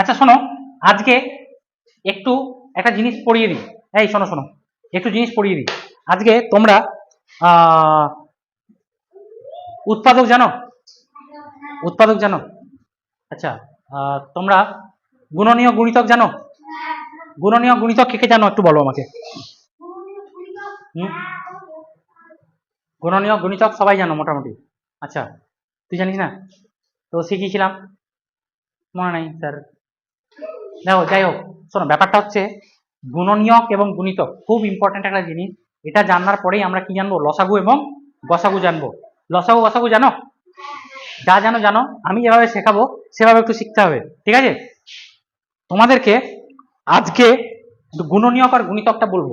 আচ্ছা শোনো, আজকে একটু একটা জিনিস পড়িয়ে দিই। এই, শোনো শোনো, একটু জিনিস পড়িয়ে দিই। আজকে তোমরা উৎপাদক জানো? উৎপাদক জানো? আচ্ছা তোমরা গুণনীয় গুণিতক জানো? গুণনীয় গুণিতক কে কে জানো? একটু বলো আমাকে? গুণনীয় গুণিতক সবাই জানো মোটামুটি। আচ্ছা তুই জানিস না? তো শিখিয়েছিলাম। মনে নাই, স্যার। দেখো যাই হোক, শোনো, ব্যাপারটা হচ্ছে গুণনীয়ক এবং গুণিতক, খুব ইম্পর্ট্যান্ট একটা জিনিস। এটা জানার পরেই আমরা কি জানব? লসাগু এবং গসাগু জানব। লসাগু, গসাগু জানো? যা জানো জানো। আমি যেভাবে শেখাবো, সেভাবে একটু শিখতে হবে, ঠিক আছে? তোমাদেরকে আজকে গুণনীয়ক আর গুণিতকটা বলব।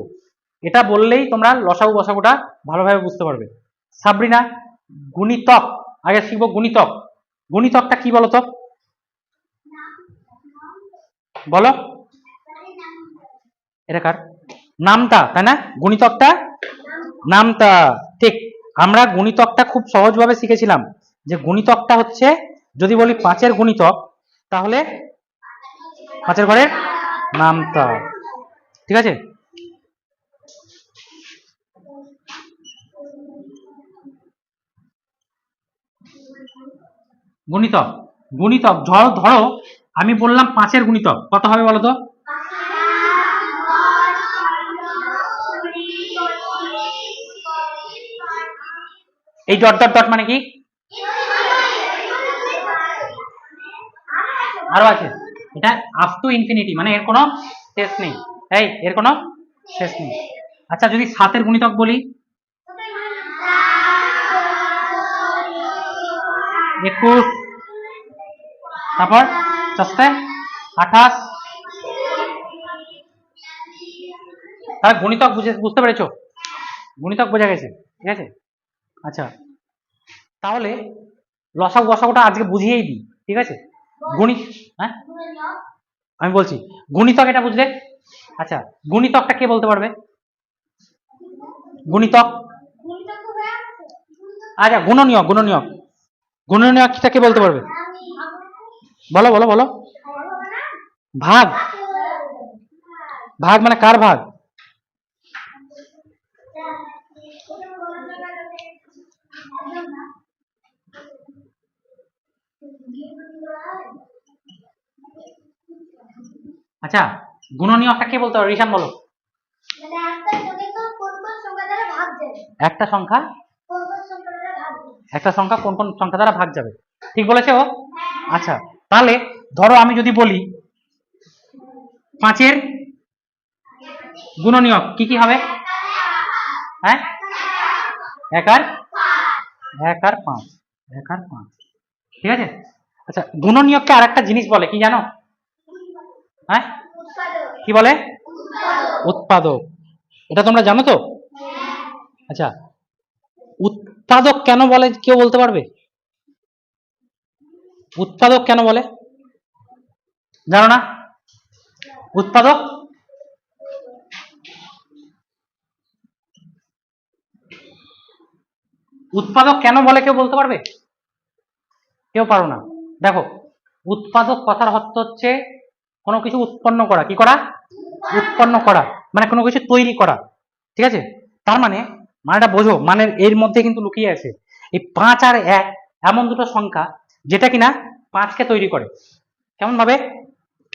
এটা বললেই তোমরা লসাগু, গসাগুটা ভালোভাবে বুঝতে পারবে। সাবরিনা, গুণিতক, আগে শিখব গুণিতক। গুণিতকটা কি বলো তো বলো। এটা কার? নামটা তাই না? গুণিতকটা? নামটা ঠিক, আমরা গুণিতকটা খুব সহজভাবে শিখেছিলাম যে গুণিতকটা হচ্ছে, যদি বলি পাঁচের গুণিতক, তাহলে পাঁচের ঘরের নামটা ঠিক আছে? গুণিতক গুণিতক, ধরো ধরো। আমি বললাম পাঁচের গুণিতক, কত হবে বলো তো এই ডট ডট ডট মানে কি? আরও আছে। এটা আপ টু ইনফিনিটি মানে এর কোনো শেষ নেই। এই, এর কোনো শেষ নেই। আচ্ছা যদি সাতের গুণিতক বলি? একুশ। তারপর? চস্তে আঠাশ। তাহলে গুণিতক বুঝে বুঝতে পেরেছ? গুণিতক বোঝা গেছে, ঠিক আছে? আচ্ছা। তাহলে লসাগু গসাগুটা আজকে বুঝিয়েই দিই, ঠিক আছে? গণিত হ্যাঁ? আমি বলছি, গুণিতক এটা বুঝলে? আচ্ছা গুণিতকটা কে বলতে পারবে? গুণিতক। আচ্ছা গুণনীয়ক গুণনীয়ক। গুণনীয়কটা কে বলতে পারবে? বলো বলো বলো। ভাগ। ভাগ মানে কার ভাগ? আচ্ছা গুণনীয়কটা কে বলতে পারবে রিশান বলো। একটা সংখ্যা একটা সংখ্যা? কোন কোন সংখ্যা দ্বারা ভাগ যাবে? ঠিক বলেছে? ও আচ্ছা। তাহলে ধরো আমি যদি বলি পাঁচের গুণনীয়ক কি কি হবে? হ্যাঁ? এক আর এক আর পাঁচ। এক আর পাঁচ। ঠিক আছে? আচ্ছা গুণনীয়ককে আর একটা জিনিস বলে, কি জানো? হ্যাঁ? কি বলে? উৎপাদক। এটা তোমরা জানো তো? আচ্ছা উৎপাদক কেন বলে, কেউ বলতে পারবে? উৎপাদক কেন বলে? জানো না? উৎপাদক? উৎপাদক কেন বলে কেউ বলতে পারবে? কেউ পারো না। দেখো, উৎপাদক কথার অর্থ হচ্ছে কোনো কিছু উৎপন্ন করা। কি করা? উৎপন্ন করা। মানে কোনো কিছু তৈরি করা। ঠিক আছে? তার মানে মানেটা বোঝো মানে এর মধ্যে কিন্তু লুকিয়ে আছে। এই পাঁচ আর এক, এমন দুটো সংখ্যা যেটা কিনা পাঁচকে তৈরি করে। কেমন ভাবে?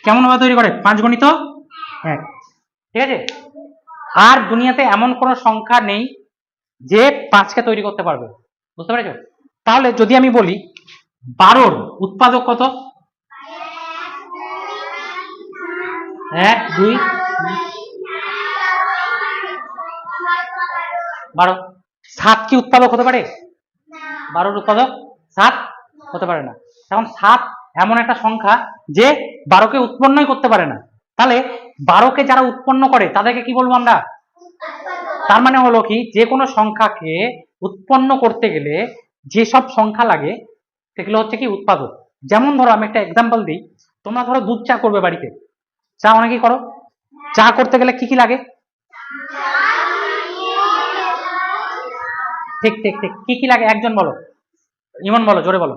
কেমন ভাবে তৈরি করে? পাঁচ গণিত? এক ঠিক আছে? আর দুনিয়াতে এমন কোনো সংখ্যা নেই যে পাঁচকে তৈরি করতে পারবে। বুঝতে পেরেছ? তাহলে যদি আমি বলি, বারোর উৎপাদক কত? এক, দুই, বারো। সাত কি উৎপাদক হতে পারে? বারোর উৎপাদক? সাত। হতে পারে না। তখন সাত এমন একটা সংখ্যা যে বারোকে উৎপন্নই করতে পারে না। তাহলে বারোকে যারা উৎপন্ন করে, তাদেরকে কি বলব আমরা? তার মানে হলো কি? যে কোনো সংখ্যাকে উৎপন্ন করতে গেলে যেসব সংখ্যা লাগে, সেগুলো হচ্ছে কি? উৎপাদক। যেমন ধরো, আমি একটা এক্সাম্পল দিই। তোমরা ধরো দুধ চা করবে বাড়িতে। চা অনেকেই করো? চা করতে গেলে কি কি লাগে? ঠিক ঠিক ঠিক। কি কি লাগে? একজন বলো। ইমন বলো, জোরে বলো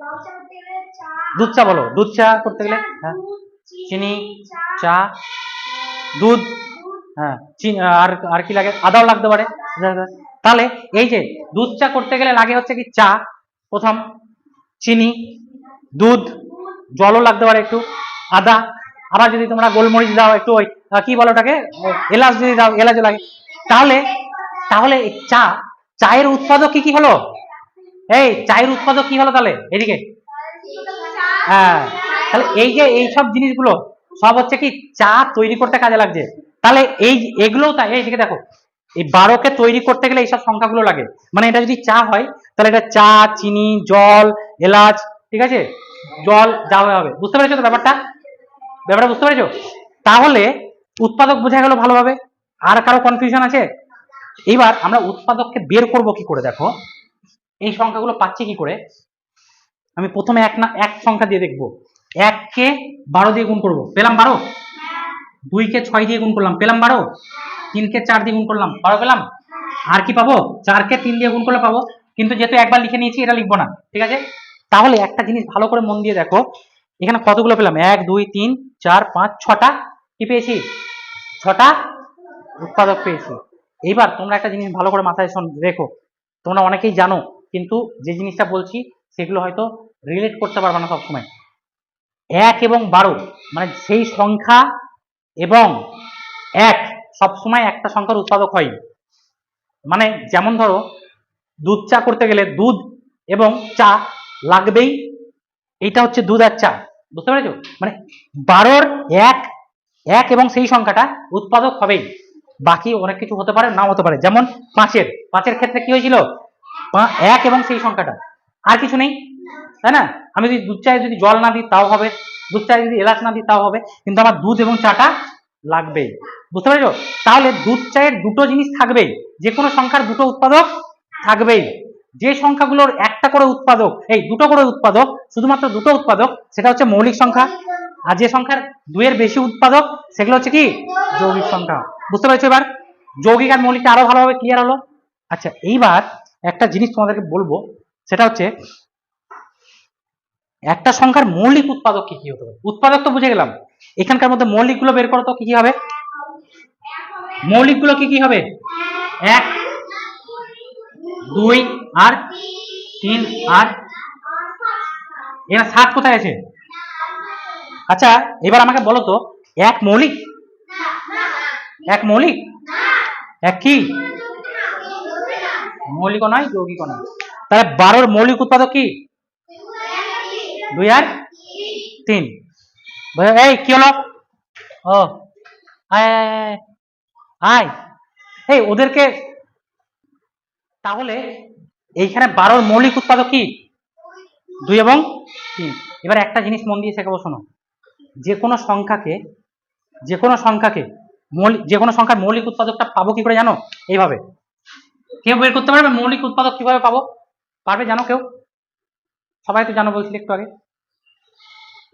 লবচা করতে গেলে চা দুধ চা বলো দুধ চা করতে গেলে? হ্যাঁ। চিনি চা দুধ হ্যাঁ চিনি আর আর কি লাগে? আদাও লাগতে পারে। তাহলে এই যে দুধ চা করতে গেলে লাগে হচ্ছে কি চা প্রথম চিনি দুধ জলও লাগতে পারে একটু আদা। আবার যদি তোমরা গোলমরিচ দাও একটু ওই কি বলো ওটাকে? এলাচ যদি দাও এলাচও লাগে। তাহলে তাহলে চা চায়ের উৎপাদক কি কি হলো? এই চায়ের উৎপাদক কি হলো তাহলে? এদিকে। হ্যাঁ। তাহলে এই যে এই সব জিনিসগুলো, সব হচ্ছে কি চা তৈরি করতে কাজে লাগছে। তাহলে এই এগুলোও তাই, এই দেখো, এই বারোকে তৈরি করতে গেলে এইসব সংখ্যাগুলো লাগে। মানে এটা যদি চা হয়, তাহলে এটা চা, চিনি, জল, এলাচ, ঠিক আছে? জল যাওয়া হবে বুঝতে পেরেছ তো ব্যাপারটা? ব্যাপারটা বুঝতে পেরেছ? তাহলে উৎপাদক বোঝা গেল ভালোভাবে। আর কারও কনফিউশন আছে? এইবার আমরা উৎপাদককে বের করব কি করে দেখো? এই সংখ্যাগুলো পাচ্ছি কি করে? আমি প্রথমে এক না, এক সংখ্যা দিয়ে দেখব। এককে বারো দিয়ে গুণ করব। পেলাম বারো? দুইকে ছয় দিয়ে গুণ করলাম। পেলাম বারো? তিনকে চার দিয়ে গুণ করলাম। বারো পেলাম? আর কি পাবো? চারকে তিন দিয়ে গুণ করলে পাবো। কিন্তু যেহেতু একবার লিখে নিয়েছি, এটা লিখব না। ঠিক আছে? তাহলে একটা জিনিস ভালো করে মন দিয়ে দেখো। এখানে কতগুলো পেলাম? এক, দুই, তিন, চার, পাঁচ, ছটা। কি পেয়েছি? ছটা উৎপাদক পেয়েছি। এইবার তোমরা একটা জিনিস ভালো করে মাথায় রেখো। তোমরা অনেকেই জানো, কিন্তু যে জিনিসটা বলছি সেগুলো হয়তো রিলেট করতে পারবে না সবসময়। এক এবং বারো মানে সেই সংখ্যা এবং এক, সবসময় একটা সংখ্যার উৎপাদক হয়। মানে যেমন ধরো, দুধ চা করতে গেলে দুধ এবং চা লাগবেই, এইটা হচ্ছে দুধ আর চা, বুঝতে পেরেছ? মানে বারোর এক এক এবং সেই সংখ্যাটা উৎপাদক হবেই। বাকি অনেক কিছু হতে পারে, নাও হতে পারে। যেমন পাঁচের পাঁচের ক্ষেত্রে কি হয়েছিল? এক এবং সেই সংখ্যাটা। আর কিছু নেই, তাই না? আমি যদি দুধ চায়ে যদি জল না দিই, তাও হবে। দুধ চায়ে যদি এলাচ না দিই, তাও হবে। কিন্তু আমার দুধ এবং চাটা লাগবেই। বুঝতে পেরেছ? তাহলে দুধ চায়ের দুটো জিনিস থাকবেই। যে কোনো সংখ্যার দুটো উৎপাদক থাকবেই। যে সংখ্যাগুলোর একটা করে উৎপাদক, এই দুটো করে উৎপাদক, শুধুমাত্র দুটো উৎপাদক, সেটা হচ্ছে মৌলিক সংখ্যা। আর যে সংখ্যার দুয়ের বেশি উৎপাদক, সেগুলো হচ্ছে কি? যৌগিক সংখ্যা। বুঝতে পেরেছ এবার? যৌগিক আর মৌলিকটা আরও ভালোভাবে ক্লিয়ার হলো। আচ্ছা এইবার একটা জিনিস তোমাদেরকে বলব। সেটা হচ্ছে, একটা সংখ্যার মৌলিক উৎপাদক কি কি হতে পারে? উৎপাদক তো বুঝে গেলাম। এখানকার মধ্যে মৌলিকগুলো বের করো তো, কি কি হবে? মৌলিকগুলো কি কি হবে? এক, দুই, আর তিন, আর এরা সাত কোথায় আছে? আচ্ছা এবার আমাকে বলো তো, এক মৌলিক? এক মৌলিক? এক কি? মৌলিক নয় যৌগিক নয়। তাহলে বারোর মৌলিক উৎপাদক কি? দুই আর তিন এই, কি হলো? ও, আয় এই, ওদেরকে তাহলে এইখানে বারোর মৌলিক উৎপাদক কি? দুই এবং তিন। এবার একটা জিনিস মন দিয়ে শেখাবো, শোনো। যে কোনো সংখ্যাকে, যে কোনো সংখ্যাকে মৌলিক যে কোনো সংখ্যার মৌলিক উৎপাদকটা পাবো কি করে জানো? এইভাবে। কেউ বের করতে পারবে? মৌলিক উৎপাদক কীভাবে পাবো? পারবে জানো কেউ? সবাই তো জানো বলছিলে একটু আগে।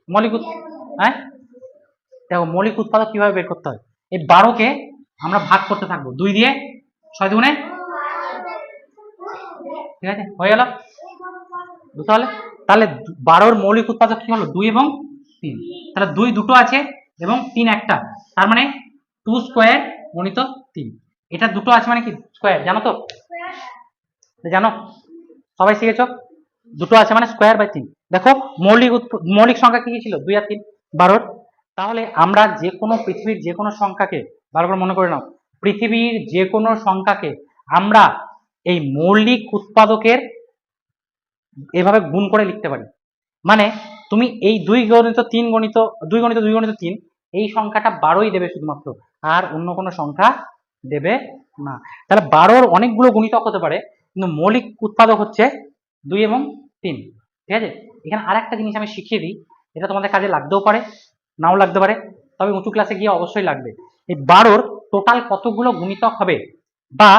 মৌলিক হ্যাঁ? দেখো, মৌলিক উৎপাদক কীভাবে বের করতে হয়? এই বারোকে আমরা ভাগ করতে থাকব। দুই দিয়ে ছয় দুগুণে ঠিক আছে? হয়ে গেল? বুঝতে পারলে? তাহলে বারোর মৌলিক উৎপাদক কি হলো? দুই এবং তিন। তাহলে দুই দুটো আছে এবং তিন একটা। তার মানে টু স্কোয়ার গণিত তিন। এটা দুটো আছে মানে কি? স্কোয়ার জানো তো? জানো? সবাই শিখেছ? দুটো আছে মানে স্কোয়ার বাই তিন। দেখো, মৌলিক মৌলিক সংখ্যা কি কি ছিল? দুই আর তিন। বারোর। তাহলে আমরা যে কোনো পৃথিবীর যে কোনো সংখ্যাকে করে মনে করে নাও, পৃথিবীর যে কোনো সংখ্যাকে আমরা এই মৌলিক উৎপাদকের এভাবে গুণ করে লিখতে পারি। মানে তুমি এই দুই গণিত তিন গণিত, দুই গণিত দুই গণিত তিন, এই সংখ্যাটা বারোই দেবে শুধুমাত্র, আর অন্য কোনো সংখ্যা দেবে না। তাহলে বারোর অনেকগুলো গুণিতক হতে পারে কিন্তু মৌলিক উৎপাদক হচ্ছে দুই এবং তিন, ঠিক আছে? এখানে আর একটা জিনিস আমি শিখিয়ে দিই, এটা তোমাদের কাজে লাগতেও পারে, নাও লাগতে পারে, তবে উঁচু ক্লাসে গিয়ে অবশ্যই লাগবে। এই বারোর টোটাল কতগুলো গুণিতক হবে বা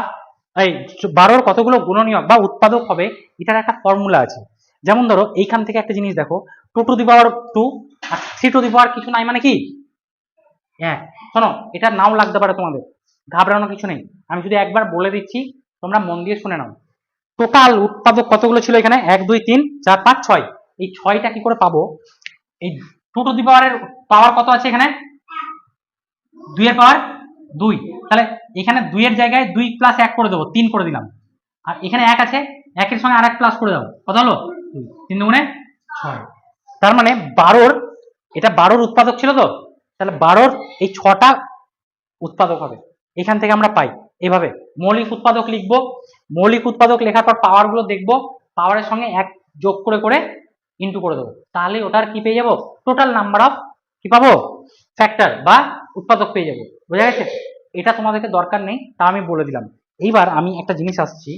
এই বারোর কতগুলো গুণনীয়ক বা উৎপাদক হবে, এটার একটা ফর্মুলা আছে। যেমন ধরো, এইখান থেকে একটা জিনিস দেখো two to the power two R three two the power কিছু নাই মানে কি? হ্যাঁ শোনো, এটা নাও লাগতে পারে তোমাদের ঘাবড়ানো কিছু নেই। আমি শুধু একবার বলে দিচ্ছি, তোমরা মন দিয়ে শুনে নাও। টোটাল উৎপাদক কতগুলো ছিল এখানে? এক, দুই, তিন, চার, পাঁচ, ছয়। এই ছয়টা কি করে পাবো? এই টু টু দি পাওয়ারের পাওয়ার কত আছে এখানে? দুইয়ের পাওয়ার দুই। তাহলে এখানে দুইয়ের জায়গায় দুই প্লাস এক করে দেবো, তিন করে দিলাম। আর এখানে এক আছে, একের সঙ্গে আর এক প্লাস করে দেবো কত হলো। তিন দুগুণে ছয়। তার মানে বারোর, এটা বারোর উৎপাদক ছিল তো? তাহলে বারোর এই ছটা উৎপাদক হবে। এখান থেকে আমরা পাই। এভাবে মৌলিক উৎপাদক লিখব। মৌলিক উৎপাদক লেখার পর পাওয়ারগুলো দেখব। পাওয়ারের সঙ্গে এক যোগ করে করে ইন্টু করে দেবো। তাহলে ওটার কি পেয়ে যাব? টোটাল নাম্বার অফ কি পাবো? ফ্যাক্টর বা উৎপাদক পেয়ে যাব। বোঝা গেছে? এটা তোমাদেরকে দরকার নেই, তা আমি বলে দিলাম। এইবার আমি একটা জিনিস আসছি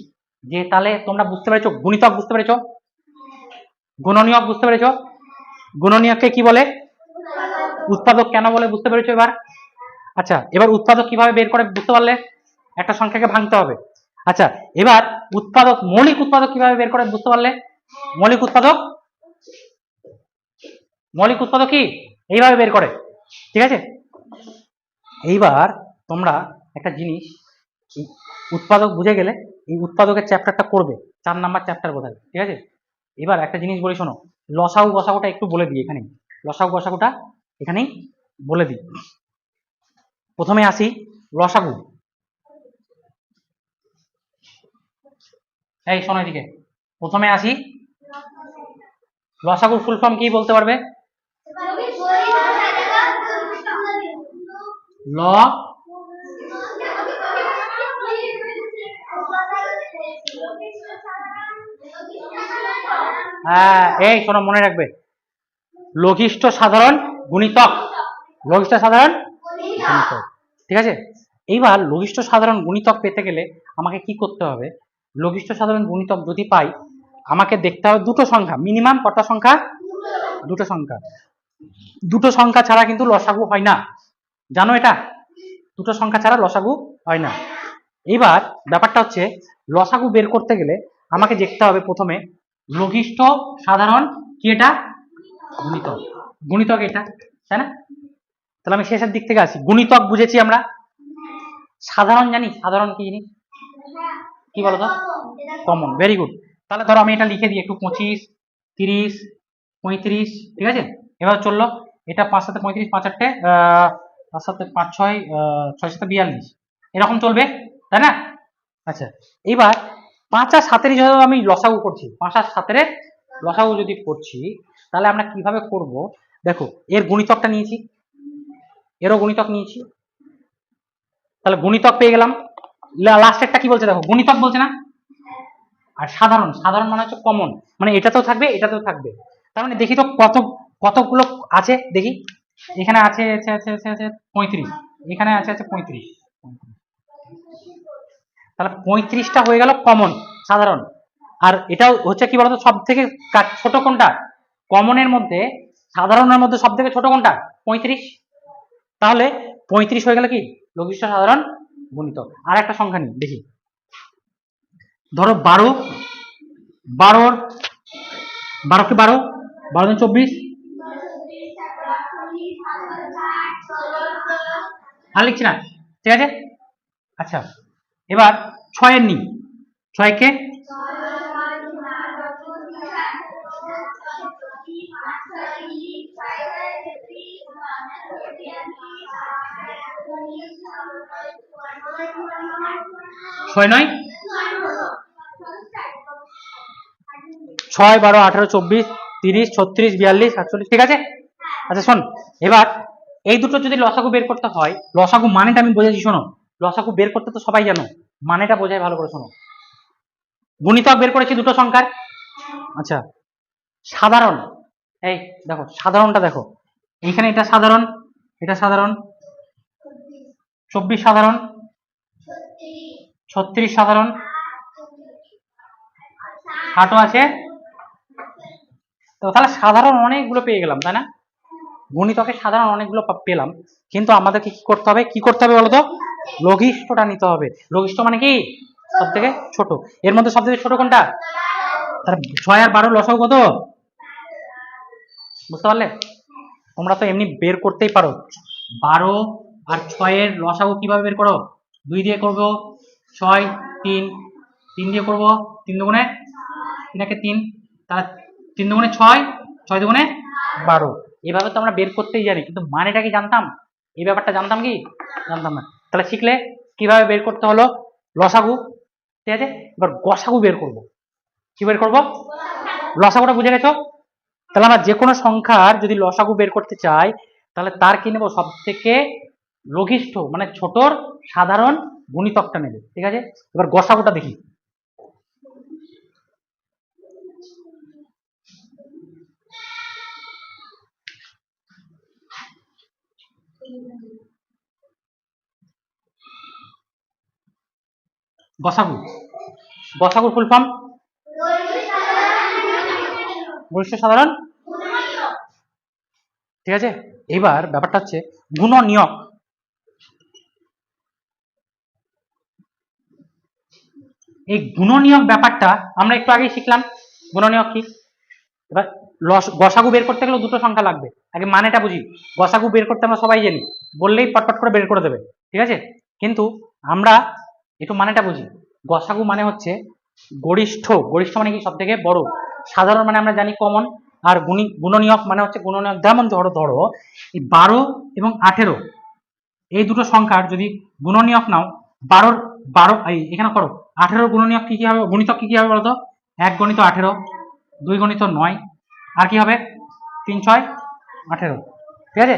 যে তাহলে তোমরা বুঝতে পেরেছ, গুণিতক বুঝতে পেরেছ? গুণনীয়ক বুঝতে পেরেছ? গুণনীয়ককে কি বলে? উৎপাদক কেন বলে বুঝতে পেরেছ এবার? আচ্ছা এবার উৎপাদক কীভাবে বের করে বুঝতে পারলে? একটা সংখ্যাকে ভাঙতে হবে। আচ্ছা এবার উৎপাদক, মৌলিক উৎপাদক কীভাবে বের করে বুঝতে পারলে? মৌলিক উৎপাদক? মৌলিক উৎপাদক কি? এইভাবে বের করে। ঠিক আছে? এইবার তোমরা একটা জিনিস উৎপাদক বুঝে গেলে এই উৎপাদকের চ্যাপ্টারটা করবে। চার নাম্বার চ্যাপ্টার বোধহয়। ঠিক আছে? এবার একটা জিনিস বলি, শোনো। লসাউ গসাগুটা একটু বলে দিই এখানেই। লসাউ গসাগুটা এখানেই বলে দিই। প্রথমে আসি লসাগু। এই, শোনো এদিকে। প্রথমে আসি। লসাগুর ফুল ফর্ম কি বলতে পারবে? ল। হ্যাঁ এই শোনো, মনে রাখবে। লঘিষ্ঠ সাধারণ গুণিতক। লঘিষ্ঠ সাধারণ ঠিক আছে? এইবার লঘিষ্ঠ সাধারণ গুণিতক পেতে গেলে আমাকে কি করতে হবে? লঘিষ্ঠ সাধারণ গুণিতক যদি পাই, আমাকে দেখতে হবে দুটো সংখ্যা মিনিমাম কটা সংখ্যা? দুটো সংখ্যা। দুটো সংখ্যা ছাড়া কিন্তু লসাগু হয় না। জানো এটা? দুটো সংখ্যা ছাড়া লসাগু হয় না। এইবার ব্যাপারটা হচ্ছে, লসাগু বের করতে গেলে আমাকে দেখতে হবে প্রথমে লঘিষ্ঠ সাধারণ কি এটা? গুণিতক। গুণিতক এটা, তাই না? তাহলে আমি শেষের দিক থেকে আসি। গুণিতক বুঝেছি আমরা? সাধারণ জানি, সাধারণ কি জিনিস? কি বলতো? কমন ভেরি গুড তাহলে ধরো আমি এটা লিখে দিই, একটু পঁচিশ, তিরিশ, পঁয়ত্রিশ, ঠিক আছে? এবার চলল, এটা পাঁচ সাথে পঁয়ত্রিশ, পাঁচ আটটে পাঁচ সাথে পাঁচ ছয় ছয় সাথে বিয়াল্লিশ। এরকম চলবে, তাই না? আচ্ছা এইবার পাঁচ আর সাতেরই যদি আমি লসাগু করছি। পাঁচ আর সাতের লসাগু যদি করছি, তাহলে আমরা কীভাবে করব? দেখো, এর গুণিতকটা নিয়েছি। এরও গুণিতক নিয়েছি। তাহলে গুণিতক পেয়ে গেলাম। লাস্টেরটা কি বলছে দেখো? গুণিতক বলছে না? আর সাধারণ সাধারণ মানে হচ্ছে কমন মানে এটাতেও থাকবে এটাতেও থাকবে। তার মানে দেখি তো কত, কতগুলো আছে? দেখি। এখানে আছে আছে আছে আছে আছে পঁয়ত্রিশ। এখানে আছে আছে পঁয়ত্রিশ। তাহলে পঁয়ত্রিশটা হয়ে গেল কমন সাধারণ। আর এটাও হচ্ছে কি বলতো সব থেকে ছোট কোনটা? কমনের মধ্যে, সাধারণের মধ্যে সব থেকে ছোট কোনটা? পঁয়ত্রিশ। তাহলে পঁয়ত্রিশ হয়ে গেল কি? লঘিষ্ঠ সাধারণ গুণিতক আর একটা সংখ্যা নিই দেখি। ধরো বারো, বারোর বারো কি বারো বারো দিন চব্বিশ। আর লিখছি না, ঠিক আছে? আচ্ছা এবার ছয়ের নিই। ছয়কে? ছয় নয়? ছয়, বারো, আঠারো, চব্বিশ, তিরিশ, ছত্রিশ, বিয়াল্লিশ, সাতচল্লিশ, ঠিক আছে? আচ্ছা শোন, এবার এই দুটো যদি লসাগু বের করতে হয়, লসাগু মানেটা আমি বোঝাচ্ছি শোনো। লসাগু বের করতে তো সবাই জানো, মানেটা বোঝাই ভালো করে শোনো। গুণিতক বের করেছি দুটো সংখ্যার। আচ্ছা সাধারণ, এই দেখো, সাধারণটা দেখো। এইখানে এটা সাধারণ এটা সাধারণ, চব্বিশ সাধারণ ছত্রিশ সাধারণ। ষাটও আছে। তো তাহলে সাধারণ অনেকগুলো পেয়ে গেলাম, তাই না? গণিতকে সাধারণ অনেকগুলো পেলাম। কিন্তু আমাদেরকে কি করতে হবে? কি করতে হবে বলতো? লঘিষ্ঠটা নিতে হবে। লঘিষ্ঠ মানে কি? সব থেকে ছোট। এর মধ্যে সব থেকে ছোট কোনটা? তাহলে ছয় আর বারো লসাগু কত? বুঝতে পারলে? তোমরা তো এমনি বের করতেই পারো। বারো আর ছয়ের লসাগু কীভাবে বের করো? দুই দিয়ে করব ছয়, তিন। তিন দিয়ে করব তিন দুগুণে তিন একে তিন। তাহলে তিন দুগুণে ছয় ছয় দুগুণে বারো। এভাবে তো আমরা বের করতেই জানি, কিন্তু মানেটা কি জানতাম? এই ব্যাপারটা জানতাম কি? জানতাম না। তাহলে শিখলে কীভাবে বের করতে হলো? লসাগু। ঠিক আছে? এবার গসাগু বের করব। কি বের করব? লসাগুটা বুঝে গেছো? তাহলে আমরা যে কোনো সংখ্যার যদি লসাগু বের করতে চাই, তাহলে তার কি নেব? সব থেকে লঘিষ্ঠ মানে ছোটর সাধারণ গুণিতকটা নেবে, ঠিক আছে? এবার গসাগুটা দেখি। গসাগু গসাগুর ফুল ফর্ম গরিষ্ঠ সাধারণ? ঠিক আছে? এবার ব্যাপারটা হচ্ছে গুণনীয়ক এই গুণনীয়ক ব্যাপারটা আমরা একটু আগেই শিখলাম। গুণনীয়ক কি? এবার লস গসাগু বের করতে গেলে দুটো সংখ্যা লাগবে। আগে মানেটা বুঝি। গসাগু বের করতে আমরা সবাই জানি। বললেই পটপট করে বের করে দেবে। ঠিক আছে? কিন্তু আমরা একটু মানেটা বুঝি। গসাগু মানে হচ্ছে গরিষ্ঠ। গরিষ্ঠ মানে কি? সব থেকে বড়। সাধারণ মানে আমরা জানি কমন আর গুণী, গুণনীয়ক মানে হচ্ছে গুণনীয়ক। যেমন ধরো ধরো, এই বারো এবং আঠেরো। এই দুটো সংখ্যার যদি গুণনীয়ক নাও, বারোর বারো, এই এখানে করো। আঠেরোর গুণনীয়ক কি কি হবে? গণিতক কি কি হবে বলতো? এক গণিত আঠেরো, দুই গণিত নয়, আর কি হবে? তিন ছয়, আঠেরো। ঠিক আছে?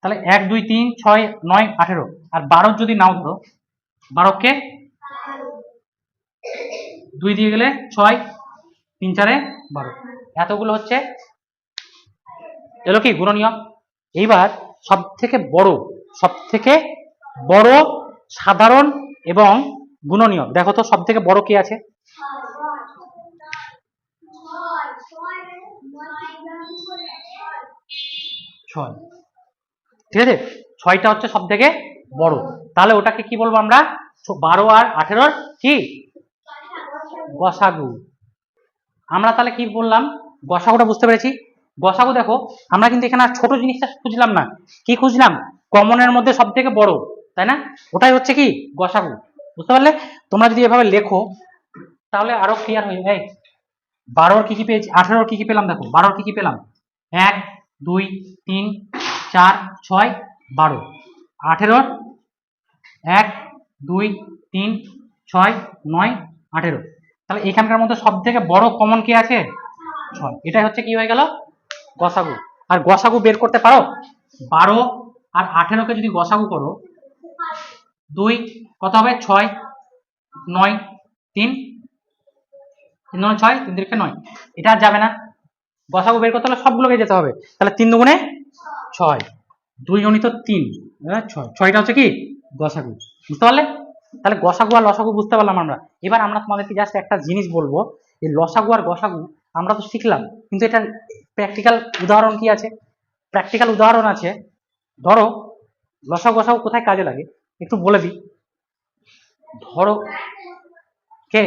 তাহলে এক, দুই, তিন, ছয়, নয়, আঠেরো। আর বারো যদি নাও ধরো, বারোকে দুই দিয়ে গেলে ছয়, তিন চারে বারো। এতগুলো হচ্ছে, এলো কি গুণনীয়ক? এইবার সব থেকে বড় সব থেকে বড় সাধারণ এবং গুণনীয়ক। দেখো তো সব থেকে বড় কি আছে? ছয়। ঠিক আছে? ছয়টা হচ্ছে সব থেকে বড়। তাহলে ওটাকে কি বলব আমরা? বারো আর আঠেরোর কি? গসাগু। আমরা তাহলে কি বললাম? গসাগুটা বুঝতে পেরেছি। গসাগু দেখো, আমরা কিন্তু এখানে ছোট জিনিসটা খুঁজলাম না। কি খুঁজলাম? কমনের মধ্যে সব থেকে বড়। তাই না? ওটাই হচ্ছে কি? গসাগু। বুঝতে পারলে? তোমরা যদি এভাবে লেখো তাহলে আরও ক্লিয়ার হয়ে এই, বারোর কি কি পেয়েছি? আঠেরোর কি কি পেলাম দেখো? বারোর কি কি পেলাম? এক দুই তিন চার ছয় বারো। আঠেরোর এক দুই তিন ছয় নয় আঠেরো। তাহলে এখানকার মধ্যে সব থেকে বড় কমন কি আছে? ছয়। এটাই হচ্ছে কি হয়ে গেল? গসাগু। আর গসাগু বের করতে পারো? বারো আর আঠেরোকে যদি গসাগু করো দুই, কত হবে? ছয়, নয়, তিন। তিন দুগুণে ছয়, তিন তিরিখে নয়। এটা আর যাবে না। গসাগু বের করতে হলে সবগুলোকে যেতে হবে। তাহলে তিন দুগুণে ছয়। দুই গণিত তিন ছয়। ছয়টা হচ্ছে কি? গসাগু। বুঝতে পারলে? তাহলে গসাগু আর লসাগু বুঝতে পারলাম আমরা। এবার আমরা তোমাদেরকে জাস্ট একটা জিনিস বলব। এই লসাগু আর গসাগু আমরা তো শিখলাম, কিন্তু এটার প্র্যাকটিক্যাল উদাহরণ কি আছে? প্র্যাকটিক্যাল উদাহরণ আছে। ধরো লসাগু গসাগু কোথায় কাজে লাগে? একটু বলে দিই। ধরো কে?